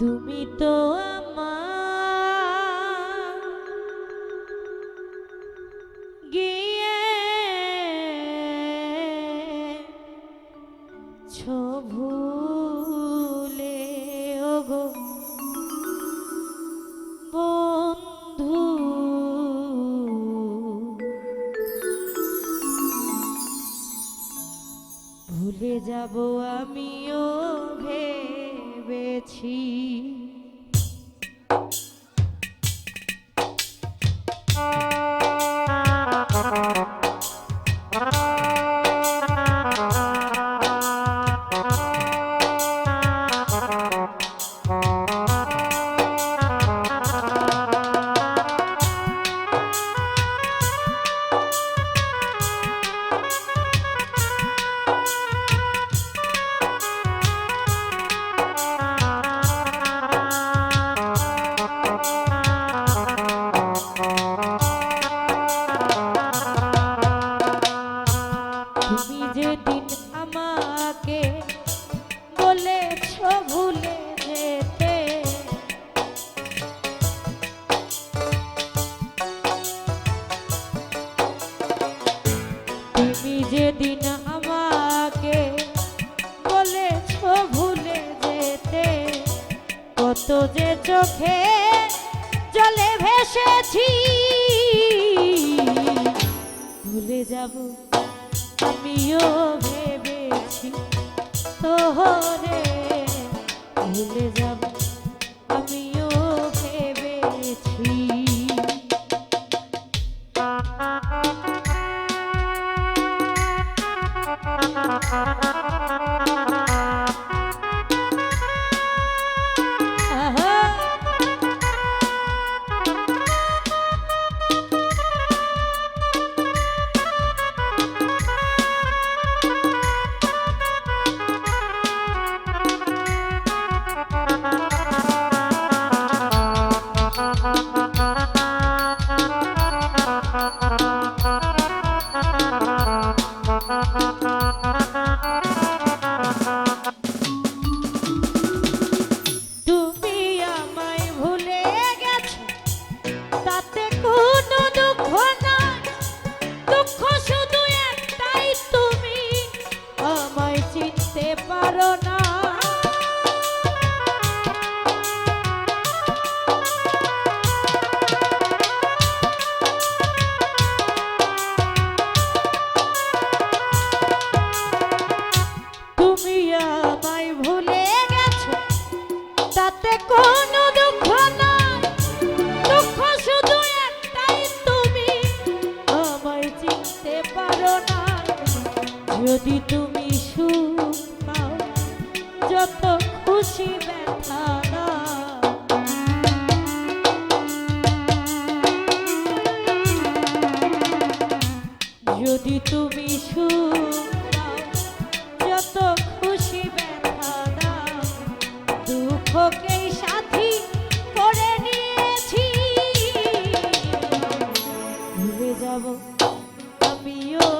তুমি তো আমার গিয়ে ছভুলে ওগো বন্ধু। ভুলে যাব আমিও ভেবেছি। চোখে জলে ভেসেছি। ভুলে যাব আমিও ভেবেছি ভুলে যাব আমিও ভেবেছি। আহা যাব আমিও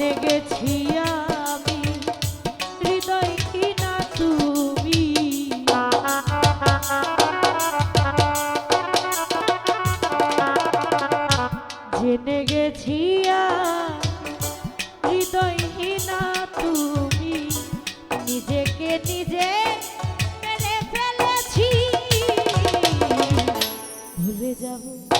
জেনে গেছি আমি হৃদয়হীনা তুমি? জেনে গেছি হৃদয়হীনা তুমি? নিজেকে নিজে ভুলে যাব।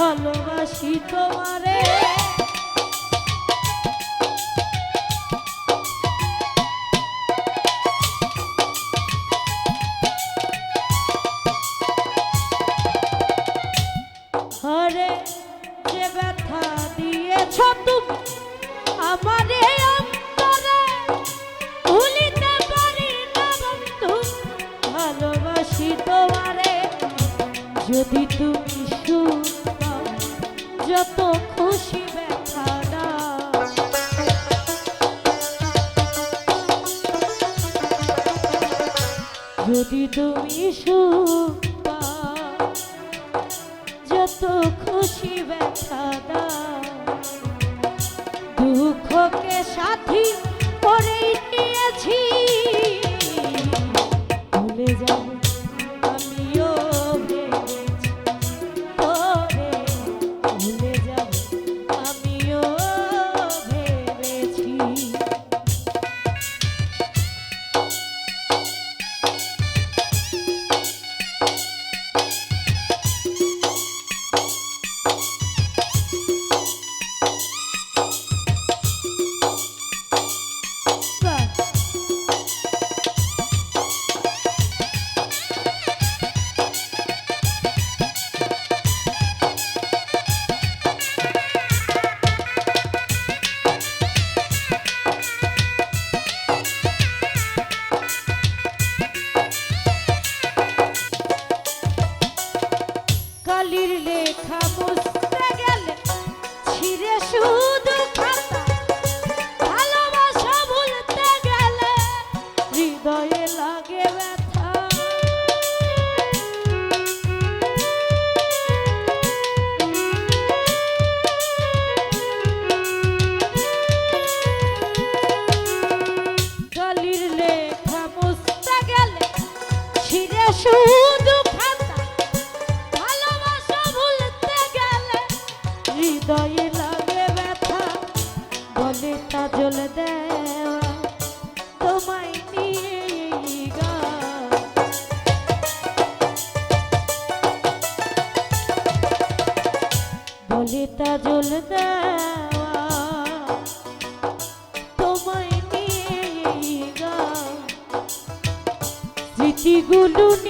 ভালোবাসি তোমারে। হরে যে ব্যথা দিয়েছ তুমি, আমার অন্তরে ভুলিতে পারি না বন্ধু। ভালোবাসি তোমারে, যদি তুমি যদি তুমি সুখ যত খুশি ব্যথা দাও দুঃখকে সাথী হৃদয়ে লাগে ব্যথা, বলে তা জ্বলে দেওয়া, তোমায় নিয়ে বলে তা জ্বলে দেওয়া, তোমায় নিয়ে স্মৃতিগুলো নিয়ে